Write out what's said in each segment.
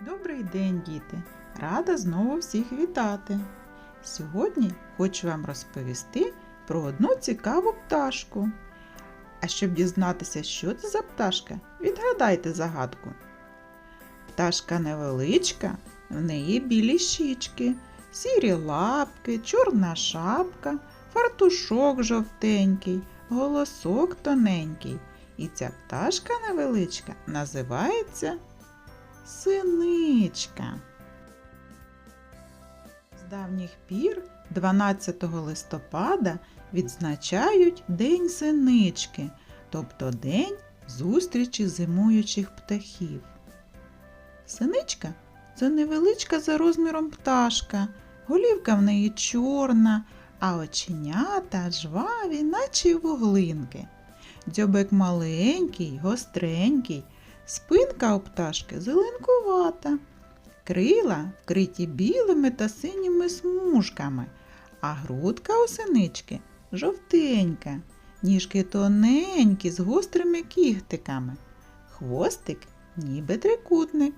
Добрий день, діти! Рада знову всіх вітати. Сьогодні хочу вам розповісти про одну цікаву пташку. А щоб дізнатися, що це за пташка, відгадайте загадку. Пташка невеличка, в неї білі щічки, сірі лапки, чорна шапка, фартушок жовтенький, голосок тоненький. І ця пташка невеличка називається Синичка. З давніх пір 12 листопада відзначають День синички, тобто День зустрічі зимуючих птахів. Синичка це невеличка за розміром пташка, голівка в неї чорна, а оченята жваві, наче вуглинки. Дзьобик маленький, гостренький, Спинка у пташки зеленкувата, крила вкриті білими та синіми смужками, а грудка у синички жовтенька, ніжки тоненькі з гострими кігтиками, хвостик ніби трикутник.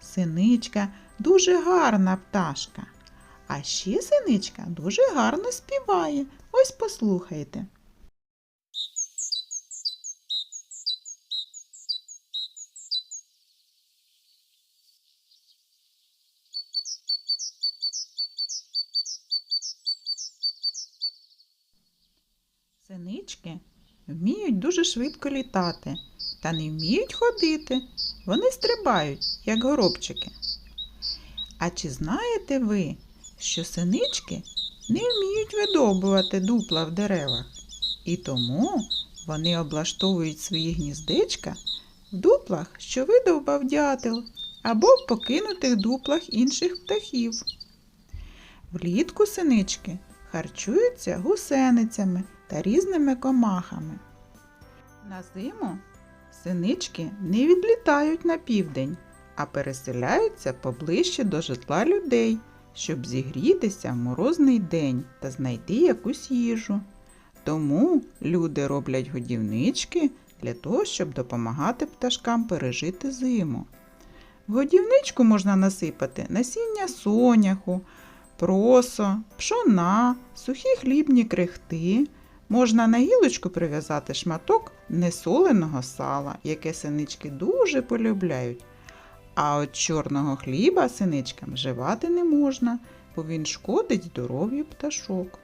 Синичка дуже гарна пташка. А ще синичка дуже гарно співає. Ось послухайте. Синички вміють дуже швидко літати та не вміють ходити. Вони стрибають, як горобчики. А чи знаєте ви, що синички не вміють видовбувати дупла в деревах? І тому вони облаштовують свої гніздечка в дуплах, що видовбав дятел, або в покинутих дуплах інших птахів. Влітку синички харчуються гусеницями та різними комахами. На зиму синички не відлітають на південь, а переселяються поближче до житла людей, щоб зігрітися в морозний день та знайти якусь їжу. Тому люди роблять годівнички для того, щоб допомагати пташкам пережити зиму. В годівничку можна насипати насіння соняху, просо, пшона, сухі хлібні крихти. Можна на гілочку прив'язати шматок несоленого сала, яке синички дуже полюбляють. А от чорного хліба синичкам вживати не можна, бо він шкодить здоров'ю пташок.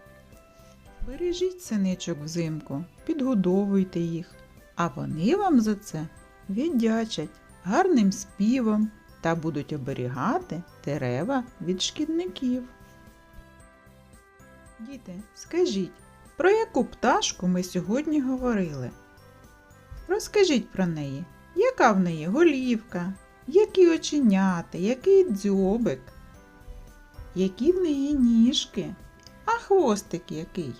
Бережіть синичок взимку, підгодовуйте їх, а вони вам за це віддячать гарним співом та будуть оберігати дерева від шкідників. Діти, скажіть, про яку пташку ми сьогодні говорили? Розкажіть про неї, яка в неї голівка, які оченята, який дзьобик, які в неї ніжки, а хвостик який?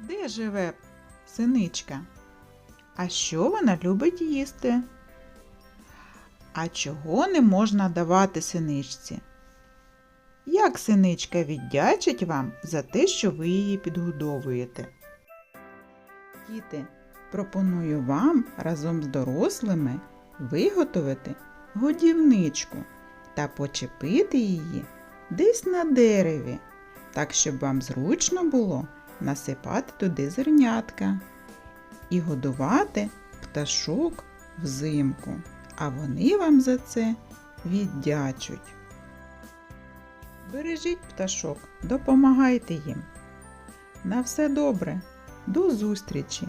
Де живе синичка? А що вона любить їсти? А чого не можна давати синичці? Як синичка віддячить вам за те, що ви її підгодовуєте? Діти, пропоную вам разом з дорослими виготовити годівничку та почепити її десь на дереві, так щоб вам зручно було насипати туди зернятка і годувати пташок взимку, а вони вам за це віддячуть. Бережіть пташок, допомагайте їм. На все добре, до зустрічі!